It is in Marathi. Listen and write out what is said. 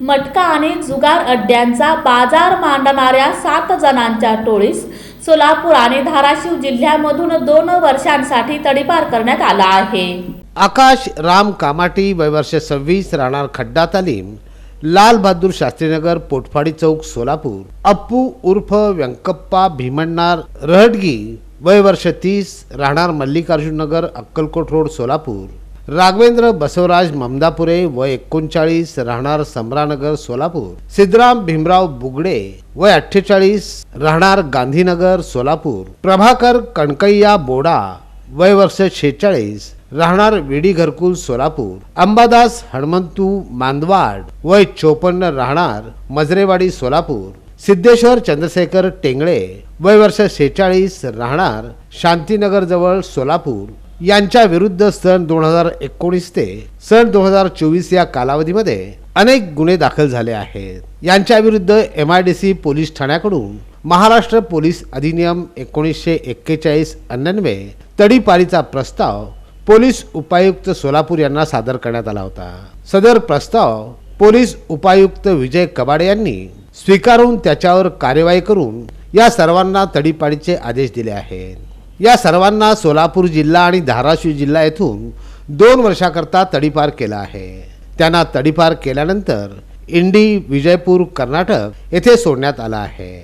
मटका आणि जुगार अड्ड्यांचा बाजार मांडणाऱ्या सात जणांच्या टोळीस सोलापूर आणि धाराशिव जिल्ह्यामधून दोन वर्षांसाठी तडीपार करण्यात आला आहे. आकाश राम कामाटी वयवर्ष सव्वीस राहणार खड्डा तालीम लाल बहादूर शास्त्रीनगर पोटफाडी चौक सोलापूर अप्पू उर्फ व्यंकप्पा भीमण्णार रहटगी वय वर्ष तीस राहणार मल्लिकार्जुन नगर अक्कलकोट रोड सोलापूर. राघवेंद्र बसवराज ममदापुरे वय एकोणचाळीस राहणार सम्रानगर सोलापूर सिद्धराम भीमराव बुगडे वय अठ्ठेचाळीस राहणार गांधीनगर सोलापूर प्रभाकर कणकैया बोडा वय वर्ष शेहेचाळीस राहणार विडी घरकुल सोलापूर अंबादास हनुमंतू मांदवाड वय चोपन्न राहणार मजरेवाडी सोलापूर सिद्धेश्वर चंद्रशेखर टेंगळे वय वर्ष शेहेचाळीस राहणार शांतीनगर जवळ सोलापूर यांच्या विरुद्ध सन दोन हजार एकोणीस ते सन दोन हजार चोवीस या कालावधीमध्ये अनेक गुन्हे दाखल झाले आहेत. यांच्या विरुद्ध M I D C police ठाण्याकडून Maharashtra police अधिनियम एकोणीसशे एक्केचाळीस अन्वये तडीपारीचा प्रस्ताव पोलीस उपायुक्त सोलापूर यांना सादर करण्यात आला होता. सदर प्रस्ताव पोलीस उपायुक्त विजय कबाडे यांनी स्वीकारून त्याच्यावर कार्यवाही करून या सर्वांना तडीपाडीचे आदेश दिले आहेत. या सर्वांना सोलापूर जिल्हा आणि धाराशिव जिल्हा येथून दोन वर्षाकरता तडीपार केला आहे. त्यांना तडीपार केल्यानंतर इंडी विजयपूर कर्नाटक येथे सोडण्यात आला आहे.